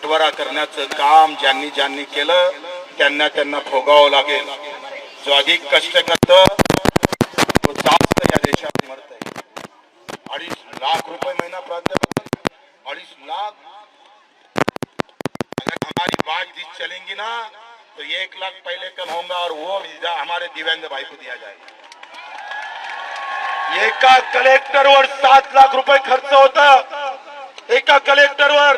बटवारा करण्याचं काम ज्यांनी ज्यांनी केलं त्यांना त्यांना भोगावं लागेल. जो अधिक कष्ट करत तो जास्त या देशात मरत आहे अडीच लाख रुपये महिना प्राध्यापक. अडीच लाख. अगर हमारी बात जीत चलेंगी ना तो एक लाख पहले कम होगा और वो हमारे दिव्यांग भाई को दिया जाएगा। एका कलेक्टरवर सात लाख रुपये खर्च होता. एका कलेक्टरवर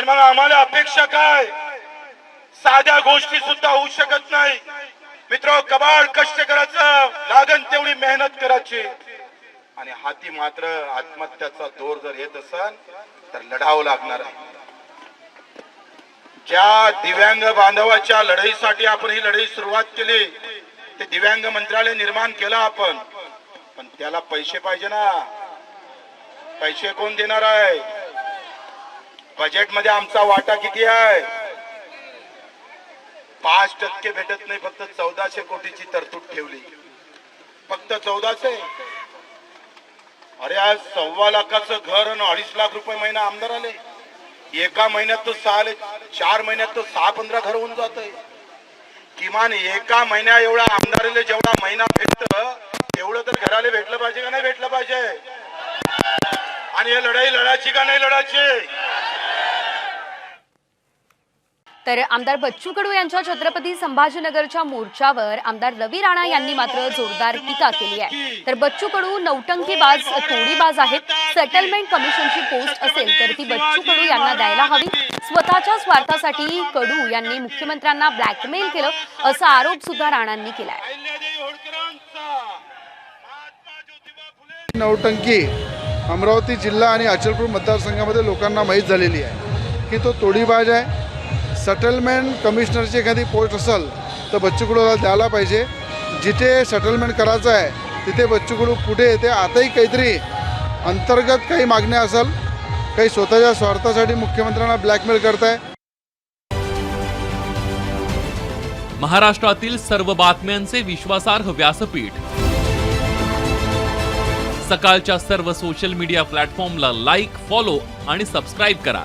आणि मग आम्हाला अपेक्षा काय? साध्या गोष्टी सुद्धा होऊ शकत नाही. मित्र कबाड कष्ट करायचं लागन तेवढी मेहनत करायची. आणि हाती मात्र आत्महत्याचा दोर जर येत असेल तर लढावं लागणार आहे. ज्या दिव्यांग बांधवाच्या लढाईसाठी आपण ही लढाई सुरुवात केली ते दिव्यांग मंत्रालय निर्माण केलं आपण. पण त्याला पैसे पाहिजे ना. पैसे कोण देणार आहे? बजेटमध्ये आमचा वाटा किती आहे? पाच टक्के भेटत नाही फक्त चौदाशे कोटीची तरतूद ठेवली. फक्त चौदाशे? अरे आज सव्वा लाखाचं घर आणि अडीच लाख रुपये महिना आमदार आले. एका महिन्यात तो सहा चार महिन्यात तो सहा पंधरा घर होऊन जात आहे किमान एका महिन्या एवढा आमदाराला जेवढा महिना भेटत तेवढं तर घराला भेटलं पाहिजे का नाही भेटलं पाहिजे? आणि हे लढाई लढायची का नाही लढायची? तर आमदार बच्चू कडू यांच्या छत्रपती संभाजीनगरच्या मोर्चावर आमदार रवी राणा यांनी मात्र जोरदार टीका केली आहे. तर बच्चू कडू नौटंकीबाज तोडीबाज आहेत. सेटलमेंट कमिशनची पोस्ट असेल तर ती बच्चू कडू यांना द्यायला हवी. स्वतःच्या स्वार्थासाठी कडू यांनी मुख्यमंत्र्यांना ब्लॅकमेल केलं असा आरोप सुद्धा राणांनी केलाय नौटंकी अमरावती जिल्हा आणि अचलपूर मतदारसंघामध्ये लोकांना माहीत झालेली आहे की तो तोडीबाज आहे. सेटलमेंट कमिशनरची एखादी पोस्ट असेल तर बच्चू कडूला द्यायला पाहिजे. जिथे सेटलमेंट करायचं आहे तिथे बच्चू कडू पुढे येते. आताही काहीतरी अंतर्गत काही मागण्या असेल काही स्वतःच्या स्वार्थासाठी मुख्यमंत्र्यांना ब्लॅकमेल करताय. महाराष्ट्रातील सर्व बातम्यांचे विश्वासार्ह व्यासपीठ. सकाळच्या सर्व सोशल मीडिया प्लॅटफॉर्मला लाईक फॉलो आणि सबस्क्राईब करा.